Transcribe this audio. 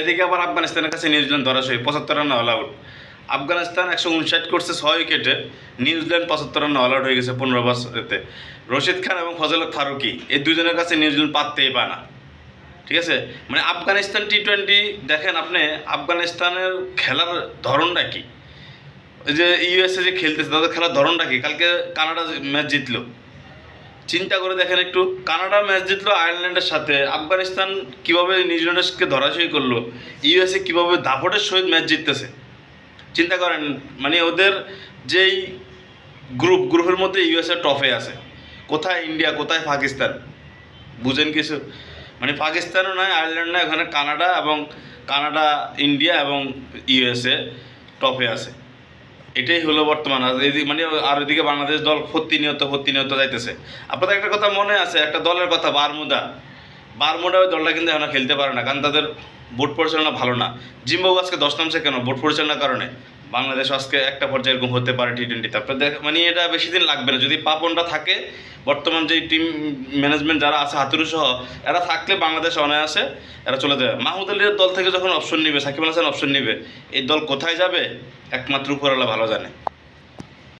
এদিকে আবার আফগানিস্তানের কাছে নিউজিল্যান্ড ধরাশয়ী পঁচাত্তর রান অল আউট আফগানিস্তান একশো উনষাট করছে ছয় উইকেটে নিউজিল্যান্ড পঁচাত্তর রান অল আউট হয়ে গেছে পনেরো বছরেতে। রশিদ খান এবং ফজল ফারুকি, এই দুজনের কাছে নিউজিল্যান্ড পাততেই পায় না। ঠিক আছে? মানে আফগানিস্তান টি টোয়েন্টি দেখেন আপনি, আফগানিস্তানের খেলার ধরনটা কি? যে ইউএসএ যে খেলতেছে, তাদের খেলার ধরনটা কি? কালকে কানাডা ম্যাচ জিতলো। চিন্তা করে দেখেন একটু, কানাডা ম্যাচ জিতলো আয়ারল্যান্ডের সাথে, আফগানিস্তান কীভাবে নিউজিল্যান্ডকে ধরাশয়ী করল, ইউএসএ কীভাবে দাপটের সহিত ম্যাচ জিততেছে। চিন্তা করেন মানে ওদের যেই গ্রুপ, গ্রুপের মধ্যে ইউএসএ টপে আছে, কোথায় ইন্ডিয়া, কোথায় পাকিস্তান? বুঝেন কিছু? মানে পাকিস্তানও নয়, আয়ারল্যান্ড নয়, ওখানে কানাডা এবং কানাডা, ইন্ডিয়া এবং ইউএসএ টপে আছে। এটাই হলো বর্তমান মানে আর ওইদিকে বাংলাদেশ দল প্রতিনিয়ত প্রতিনিয়ত যাইতেছে। আপনাদের একটা কথা মনে আছে, একটা দলের কথা বারমুদা বারমুদা ওই দলটা কিন্তু এখন খেলতে পারে না, কারণ তাদের বোর্ড পরিচালনা ভালো না। জিম্বাবু আজকে দশ নামছে কেন? বোর্ড পরিচালনার কারণে। বাংলাদেশ আজকে একটা পর্যায়ে এরকম হতে পারে টি টোয়েন্টিতে আপনার মানে এটা বেশি দিন লাগবে না। যদি পাপনটা থাকে, বর্তমান যে টিম ম্যানেজমেন্ট যারা আছে হাতুরু সহ, এরা থাকলে বাংলাদেশ অনায়াসে এরা চলে যাবে। মাহমুদ আলীর দল থেকে যখন অপশন নিবে, সাকিব আল হাসান অপশন নিবে, এই দল কোথায় যাবে? একমাত্র উপরওয়ালা ভালো জানে।